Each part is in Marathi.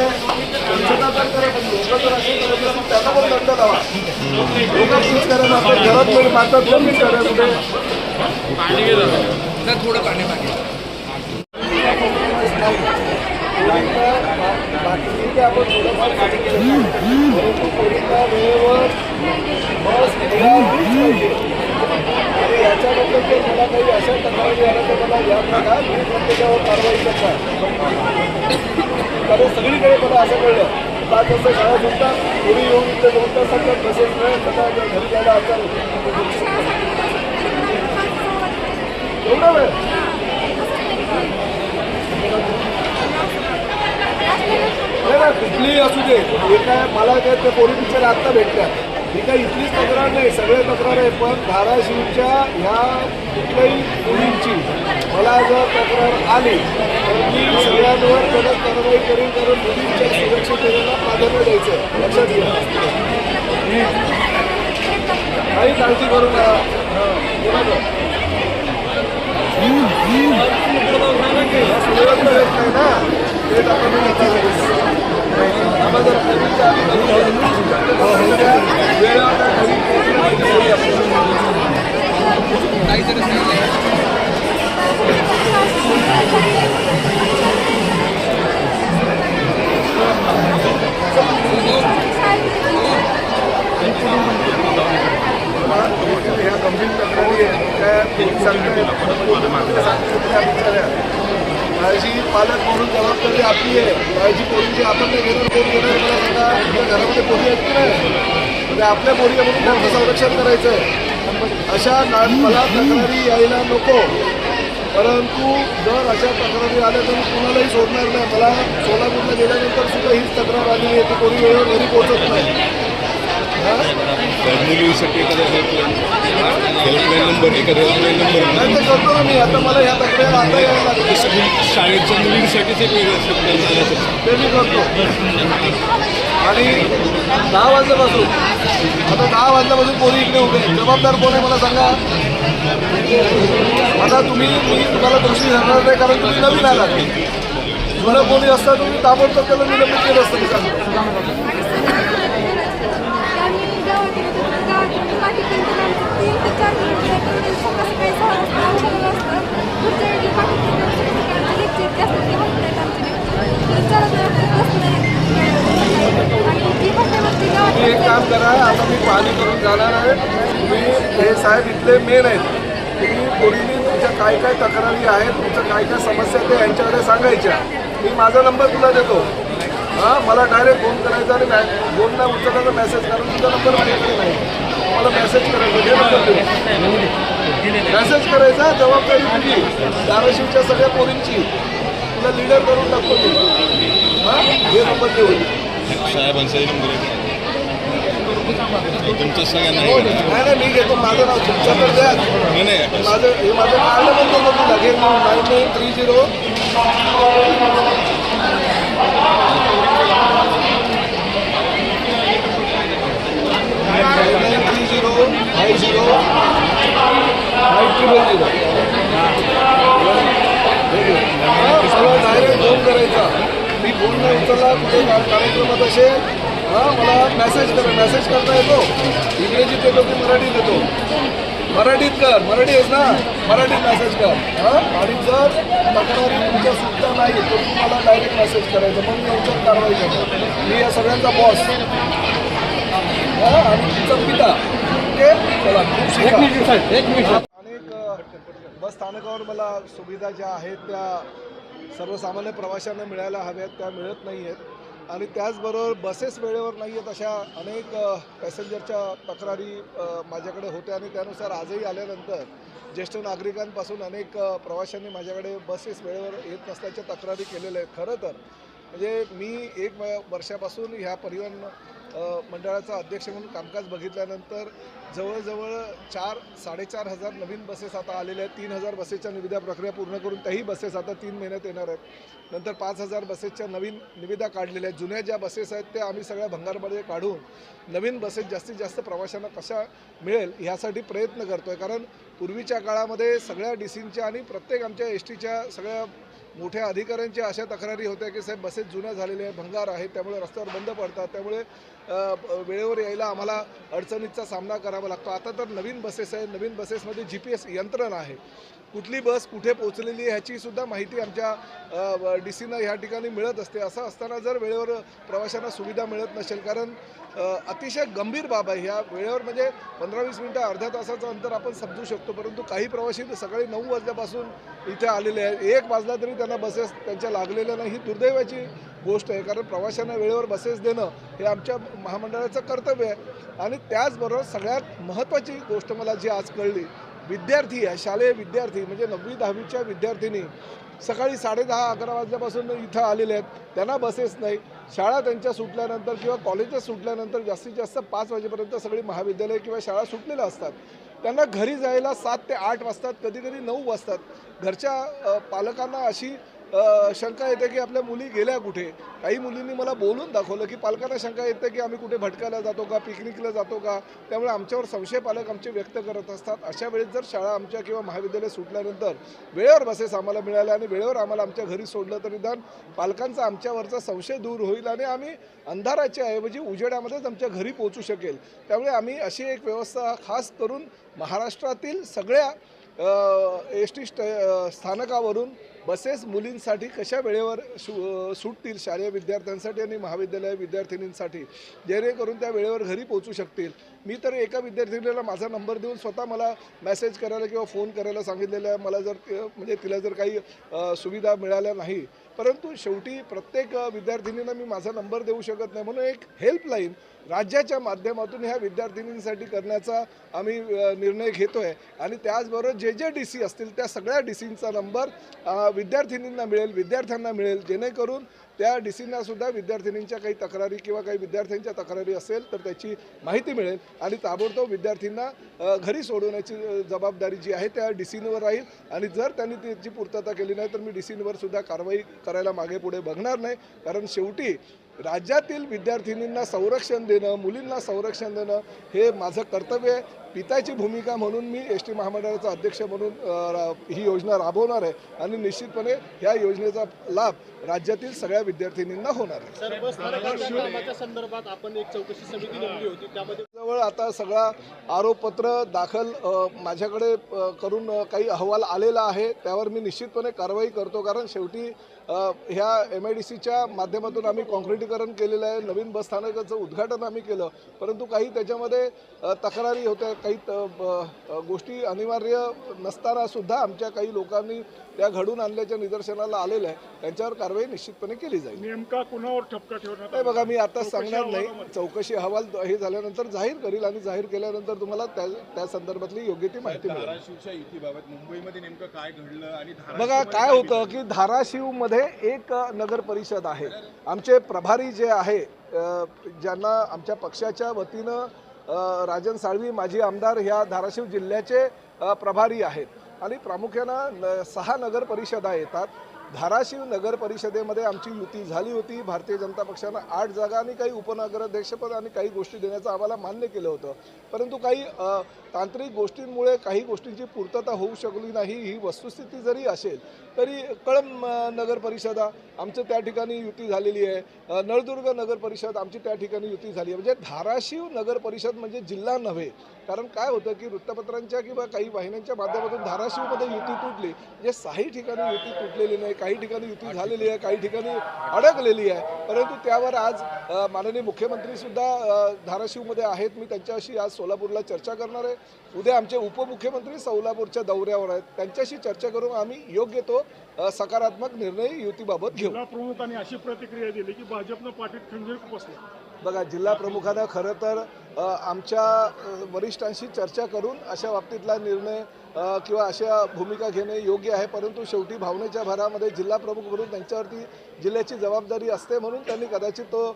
स्वच्छता तर लोक जर असे करत असतील त्यांना पण दंड लावा लोक तीच करायला आपण घरात कोणी मारतात थोडं पाणी बाकी आपण थोडंफार पाणी केलं परंतु वेळेवर बस योग्य मला काही अशा तक्रारी आल्या तर मला या प्रकार मी पण त्याच्यावर कारवाई करणार कारण सगळीकडे मला असं कळलं. पाच वाजता शाळा सुटतात पुढे येऊन इथे दोन तास सांगतात तसेच नाही स्वतः घरी जायला असाल एवढा वेळ? नाही कुठलीही असू दे. हे काय मला काय त्या पोरी पिक्चर आत्ता भेटल्या. ही काही इथलीच तक्रार नाही सगळे तक्रार आहे पण धाराशिवच्या ह्या कुठल्याही मुलींची मला जर तक्रार आली तर मी सगळ्यांवर कडक कारवाई करेन कारण मुलींच्या सुरक्षिततेला प्राधान्य द्यायचं आहे. लक्षात घ्या काही काळजी करू नका ना. नाही ना ते तक्रारी काळजी पालक म्हणून जबाबदारी आपली आहे. काळजी पोरीची आपण ते घेणार कोण घेणार मला सांगा आपल्या घरामध्ये पोरी आहेत की नाही? म्हणजे आपल्या पोरी म्हणून त्यांचं संरक्षण करायचं आहे अशा मला तक्रारी यायला नको. परंतु जर अशा तक्रारी आल्या तर मी कुणालाही सोडणार नाही. मला सोलापूरला गेल्यानंतर सुद्धा हीच तक्रार आली आहे ती कोणी वेळेवर घरी पोहोचत नाही. मुलीसाठी एखादा हेल्पलाईन हेल्पलाईन नंबर एखादा हेल्पलाईन नंबर नाही ते करतो ना मी. आता मला ह्या तक्रार आता यायला लागल्या शाळेच्या मुलींसाठीच एक वेगळं हेल्पलाईन झालं तर ते मी करतो. आणि दहा वाजल्यापासून आता दहा वाजल्यापासून पोरी इकडे उभे. जबाबदार कोण आहे मला सांगा? आता तुम्ही मी तुम्हाला दोषी धरणार नाही कारण तुम्ही नवीन आलात. जुनं कोणी असतं तुम्ही ताबडतोब त्याला निलंबित केलं असतं मी सांगतो तुम्ही एक काम करा. आता मी पाहणी करून जाणार आहे. तुम्ही हे साहेब इथले मेन आहेत. तुम्ही पोलीने तुमच्या काय काय तक्रारी आहेत तुमच्या काय काय समस्या ते यांच्याकडे सांगायच्या. मी माझा नंबर तुला देतो. हां मला डायरेक्ट फोन करायचा आणि मॅ- फोन नाही उचलला तर मेसेज करून तुझा नंबर माझ्याकडे नाही. मला मेसेज करायचा मेसेज करायचा जबाबदारी तुझी. धाराशिवच्या सगळ्या पोरींची. तुला लीडर करून टाकतो मी हां नंबर देऊन. साहेबांचाही नंबर तुमचं सगळ्यांना हो. नाही नाही मी घेतो. माझं नाव तुमच्याकडे द्या. नाही नाही माझं हे माझं कार्ड पण तुला. घे nine nine three zero nine nine three zero five zero five triple zero सगळं डायरेक्ट फोन करायचा मी फोन नाही उचलला कुठे का- कार्यक्रमात असेल हां मला मेसेज करा मेसेज करता येतो. इंग्रजीत येतो की मराठीत येतो. मराठीत कर. मराठी आहेस ना? मराठीत मेसेज कर. हां? आणि जर तक्रारी तुमच्या सुद्धा नाही तर तुम्हाला डायरेक्ट मेसेज करायचं. मग मी यांच्यावर कारवाई करतो. मी या सगळ्यांचा बॉस हां? आणि तुमचा पिता. अनेक बस स्थानकावर मला सुविधा ज्या आहेत त्या सर्वसामान्य प्रवाशांना मिळायला हव्यात त्या मिळत नाही आहेत आणि त्याचबरोबर बसेस वेळेवर नाही आहेत अशा अनेक पॅसेंजरच्या तक्रारी माझ्याकडे होत्या आणि त्यानुसार आजही आल्यानंतर ज्येष्ठ नागरिकांपासून अनेक प्रवाशांनी माझ्याकडे बसेस वेळेवर येत नसल्याच्या तक्रारी केलेल्या आहेत. खरं तर म्हणजे मी एक वर्षापासून ह्या परिवहन मंडळाचा अध्यक्ष म्हणून कामकाज बघितल्यानंतर जवळजवळ चार साडेचार हजार नवीन बसेस आता आलेल्या आहेत. तीन हजार बसेसच्या निविदा प्रक्रिया पूर्ण करून त्याही बसेस आता तीन महिन्यात येणार आहेत. नंतर पाच हजार बसेसच्या नवीन निविदा काढलेल्या आहेत. जुन्या ज्या बसेस आहेत त्या आम्ही सगळ्या भंगारमध्ये काढून नवीन बसेस जास्तीत जास्त प्रवाशांना कशा मिळेल ह्यासाठी प्रयत्न करतो आहे कारण पूर्वीच्या काळामध्ये सगळ्या डी सींच्या आणि प्रत्येक आमच्या एस टीच्या सगळ्या मोठ्या अधिकाऱ्यांच्या अशा तक्रारी होत्या की साहेब बसेस जुन्या झालेल्या आहे भंगार आहेत त्यामुळे रस्त्यावर बंद पडतात त्यामुळे वेळेवर यायला आम्हाला अडचणीचा सामना करावा लागतो. आता तर नवीन बसेस आहेत नवीन बसेसमध्ये जी पी एस यंत्रणा आहे. कुठली बस कुठे पोहोचलेली आहे ह्याची सुद्धा माहिती आमच्या डी सीनं ह्या ठिकाणी मिळत असते. असं असताना जर वेळेवर प्रवाशांना सुविधा मिळत नसेल कारण अतिशय गंभीर बाब आहे. ह्या वेळेवर म्हणजे पंधरा वीस मिनटं अर्ध्या तासाचं अंतर आपण समजू शकतो परंतु काही प्रवासी तर सकाळी नऊ वाजल्यापासून इथे आलेले आहेत. एक वाजला तरी त्यांना बसेस त्यांच्या लागलेल्या नाही. ही दुर्दैवाची गोष्ट आहे कारण प्रवाशांना वेळेवर बसेस देणं हे आमच्या महामंडळाचं कर्तव्य आहे. आणि त्याचबरोबर सगळ्यात महत्त्वाची गोष्ट मला जी आज कळली विद्यार्थी आहे शालेय विद्यार्थी म्हणजे नववी दहावीच्या विद्यार्थिनी सकाळी साडेदहा अकरा वाजल्यापासून इथं आलेले आहेत. त्यांना बसेस नाही. शाळा त्यांच्या सुटल्यानंतर किंवा कॉलेजेस सुटल्यानंतर जास्तीत जास्त पाच वाजेपर्यंत सगळी महाविद्यालय किंवा शाळा सुटलेल्या असतात. त्यांना घरी जायला सात ते आठ वाजतात कधी कधी नऊ वाजतात. घरच्या पालकांना अशी शंका येते की आपल्या मुली गेल्या कुठे? काही मुलींनी मला बोलून दाखवलं की पालकांना शंका येते की आम्ही कुठे भटकायला जातो का पिकनिकला जातो का? त्यामुळे आमच्यावर संशय पालक आमचे व्यक्त करत असतात. अशा वेळेस जर शाळा आमच्या किंवा महाविद्यालय सुटल्यानंतर वेळेवर बसेस आम्हाला मिळाल्या आणि वेळेवर आम्हाला आमच्या घरी सोडलं तर निदान पालकांचा आमच्यावरचा संशय दूर होईल आणि आम्ही अंधाराच्या ऐवजी उजेडामध्येच आमच्या घरी पोहोचू शकेल. त्यामुळे आम्ही अशी एक व्यवस्था खास करून महाराष्ट्रातील सगळ्या एस टी स्ट स्थानकावरून बसेस मुलींसाठी कशा वेळेवर शु सुटतील शालेय विद्यार्थ्यांसाठी आणि महाविद्यालय विद्यार्थिनींसाठी जेणेकरून त्या वेळेवर घरी पोहोचू शकतील? मी तर एका विद्यार्थिनीला माझा नंबर देऊन स्वतः मला मेसेज करायला किंवा फोन करायला सांगितलेलं आहे. मला जर ते- म्हणजे तिला जर काही सुविधा मिळाल्या नाही परंतु शेवटी प्रत्येक विद्यार्थिनींना विद्यार्थिनीला मी माझा नंबर देऊ शकत नाही म्हणून एक हेल्पलाईन राज्याच्या माध्यमातून ह्या विद्यार्थिनींसाठी करण्याचा आम्ही निर्णय घेतो आहे आणि त्याचबरोबर जे जे डी सी असतील त्या सगळ्या डी सींचा नंबर विद्यार्थिनींना मिळेल विद्यार्थ्यांना मिळेल. जेणेकरून त्या डी सींना सुद्धा विद्यार्थिनींच्या काही तक्रारी किंवा काही विद्यार्थ्यांच्या तक्रारी असेल तर त्याची माहिती मिळेल. आणि ताबडतोब विद्यार्थींना घरी सोडवण्याची जबाबदारी जी आहे त्या डी सींवर राहील. आणि जर त्यांनी त्याची पूर्तता केली नाही तर मी डी सींवर सुद्धा कारवाई करायला मागे पुढे बघणार नाही. कारण शेवटी राज्यातील विद्यार्थिनींना संरक्षण देणं मुलींना संरक्षण देणं हे माझं कर्तव्य आहे. पिताची भूमिका म्हणून मी एस टी महामंडळाचा अध्यक्ष म्हणून ही योजना राबवणार आहे आणि निश्चितपणे ह्या योजनेचा लाभ राज्यातील सगळ्या विद्यार्थिनींना होणार आहे. सर बस स्थानकाच्या कामाच्या संदर्भात आपण एक चौकशी समिती नेमली होती. त्यामध्ये जवळ आता सगळा आरोपपत्र दाखल माझ्याकडे करून काही अहवाल आलेला आहे. त्यावर मी निश्चितपणे कारवाई करतो कारण शेवटी ह्या एम आय डी सीच्या माध्यमातून आम्ही कॉन्क्रिटीकरण केलेलं आहे. नवीन बस स्थानकाचं उद्घाटन आम्ही केलं. परंतु काही त्याच्यामध्ये तक्रारी होत्या. काही त- ब- गोष्टी अनिवार्य नसताना सुद्धा आमच्या काही लोकांनी त्या घडून आणल्याच्या निदर्शनाला आलेल्या आहे. त्यांच्यावर कारवाई निश्चितपणे केली जाईल. नेमका कुणावर ठपका ठेवण्यात नाही बघा मी आता सांगणार नाही. चौकशी अहवाल हे झाल्यानंतर जाहीर करील आणि जाहीर केल्यानंतर तुम्हाला त्या त्या संदर्भातली योग्य ती माहिती मिळेल. धाराशिवच्या युतीबाबत मुंबईमध्ये नेमकं काय घडलं आणि बघा काय होतं की धाराशिवमध्ये एक नगर परिषद आहे. आमचे प्रभारी जे आहे ज्यांना आमच्या पक्षाच्या वतीनं राजन साळवी माजी आमदार ह्या धाराशिव जिल्ह्याचे प्रभारी आहेत. आणि प्रामुख्यानं न सहा नगर परिषदा येतात. धाराशिव नगर परिषदेमध्ये आमची युती झाली होती. भारतीय जनता पक्षानं आठ जागा आणि काही उपनगराध्यक्षपद आणि काही गोष्टी देण्याचं आम्हाला मान्य केलं होतं. परंतु काही तांत्रिक गोष्टींमुळे काही गोष्टींची पूर्तता होऊ शकली नाही. ही वस्तुस्थिती जरी असेल तरी कळंब नगर परिषदा आमचं त्या ठिकाणी युती झालेली आहे. नळदुर्ग नगर परिषद आमची त्या ठिकाणी युती झाली आहे. म्हणजे धाराशिव नगर परिषद म्हणजे जिल्हा नव्हे. कारण काय होतं की वृत्तपत्रांच्या किंवा काही वाहिन्यांच्या माध्यमातून धाराशिवमध्ये युती तुटली. म्हणजे काही ठिकाणी युती तुटलेली नाही. काही ठिकाणी युती झालेली आहे काही ठिकाणी अडकलेली आहे. परंतु त्यावर आज माननीय मुख्यमंत्री सुद्धा अ, धाराशिवमध्ये आहेत. मी त्यांच्याशी आज सोलापूरला चर्चा करणार आहे. उद्या आमचे उपमुख्यमंत्री सोलापूरच्या दौऱ्यावर आहेत. त्यांच्याशी चर्चा करून आम्ही योग्य तो सकारात्मक निर्णय युतीबाबत घेऊ. प्रमुखांनी अशी प्रतिक्रिया दिली की भाजपनं पाठीत खंजीर बघा जिल्हा प्रमुखानं खरं तर आमच्या वरिष्ठांशी चर्चा करून अशा बाबतीतला निर्णय किंवा अशा भूमिका घेणे योग्य आहे. परंतु शेवटी भावनेच्या भरामध्ये जिल्हा प्रमुख म्हणून त्यांच्यावरती जिल्ह्याची जबाबदारी असते म्हणून त्यांनी कदाचित तो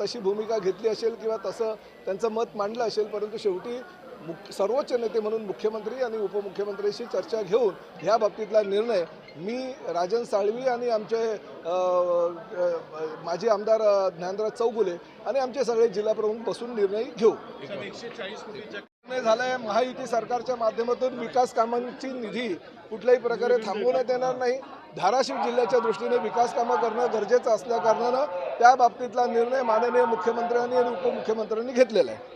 तशी भूमिका घेतली असेल किंवा तसं त्यांचं मत मांडलं असेल. परंतु शेवटी मुख्य सर्वोच्च नेते म्हणून मुख्यमंत्री आणि उपमुख्यमंत्र्यांशी चर्चा घेऊन ह्या बाबतीतला निर्णय मी राजन साळवी आणि आमचे माजी आमदार ज्ञानराज चौगुले आणि आमचे सगळे जिल्हाप्रमुख बसून निर्णय घेऊ. एकशे निर्णय झालाय महायुती सरकारच्या माध्यमातून विकास कामांची निधी कुठल्याही प्रकारे थांबवण्यात येणार नाही. धाराशिव जिल्ह्याच्या दृष्टीने विकास कामं करणं गरजेचं असल्याकारणानं त्या बाबतीतला निर्णय माननीय मुख्यमंत्र्यांनी आणि उपमुख्यमंत्र्यांनी घेतलेला आहे.